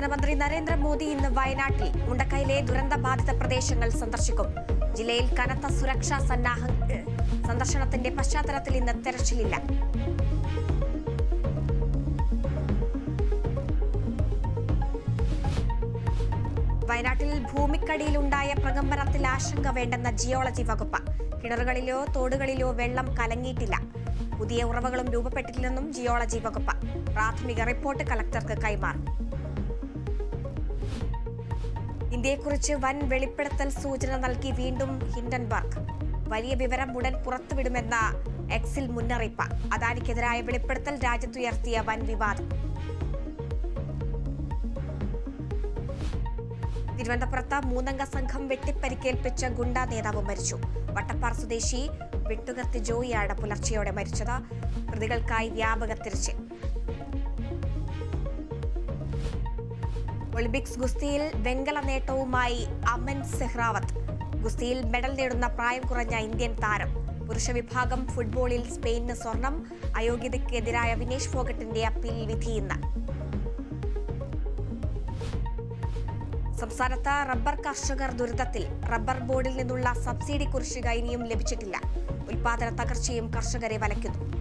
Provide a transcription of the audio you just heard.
പ്രധാനമന്ത്രി നരേന്ദ്രമോദി ഇന്ന് വയനാട്ടിൽ മുണ്ടക്കൈയിലെ ദുരന്തബാധിത പ്രദേശങ്ങൾ സന്ദർശിക്കും. ജില്ലയിൽ കനത്ത സുരക്ഷാ സന്നാഹങ്ങൾ സന്ദർശനത്തിന്റെ പശ്ചാത്തലത്തിൽ ഇന്ന് തെരച്ചിലില്ല. വയനാട്ടിൽ ഭൂമിക്കടിയിലുണ്ടായ പ്രകമ്പനത്തിൽ ആശങ്ക വേണ്ടെന്ന ജിയോളജി വകുപ്പ്. കിണറുകളിലോ തോടുകളിലോ വെള്ളം കലങ്ങിയിട്ടില്ല. പുതിയ ഉറവകളും രൂപപ്പെട്ടിട്ടില്ലെന്നും ജിയോളജി വകുപ്പ്. പ്രാഥമിക റിപ്പോർട്ട് കളക്ടർക്ക് കൈമാറി. ഇന്ത്യയെക്കുറിച്ച് വൻ വെളിപ്പെടുത്തൽ സൂചന നൽകി വീണ്ടും ഹിൻഡൻബർഗ്. വലിയ വിവരം ഉടൻ പുറത്തുവിടുമെന്ന എക്സിൽ മുന്നറിയിപ്പ്. അദാനിക്കെതിരായ വെളിപ്പെടുത്തൽ രാജ്യത്തുയർത്തിയ വൻ വിവാദം. തിരുവനന്തപുരത്ത് മൂന്നംഗ സംഘം വെട്ടിപ്പരിക്കേൽപ്പിച്ച ഗുണ്ട നേതാവ് മരിച്ചു. വട്ടപ്പാറ സ്വദേശി വെട്ടുകത്തി ജോയിയാണ് പുലർച്ചെയോടെ മരിച്ചത്. പ്രതികൾക്കായി വ്യാപക തിരച്ചിൽ. ഒളിമ്പിക്സ് ഗുസ്തിയിൽ വെങ്കല നേട്ടവുമായി അമൻ സെഹ്റാവത്ത്. ഗുസ്തിയിൽ മെഡൽ നേടുന്ന പ്രായം കുറഞ്ഞ ഇന്ത്യൻ താരം. പുരുഷ വിഭാഗം ഫുട്ബോളിൽ സ്പെയിനിന് സ്വർണം അയോഗ്യതയ്ക്കെതിരായ വിനേഷ് ഫോഗട്ടിന്റെ അപ്പീൽ വിധി ഇന്ന്. സംസ്ഥാനത്ത് റബ്ബർ കർഷകർ ദുരിതത്തിൽ. റബ്ബർ ബോർഡിൽ നിന്നുള്ള സബ്സിഡി കുടിശ്ശിക ഇനിയും ലഭിച്ചിട്ടില്ല. ഉൽപാദന തകർച്ചയും കർഷകരെ വലയ്ക്കുന്നു.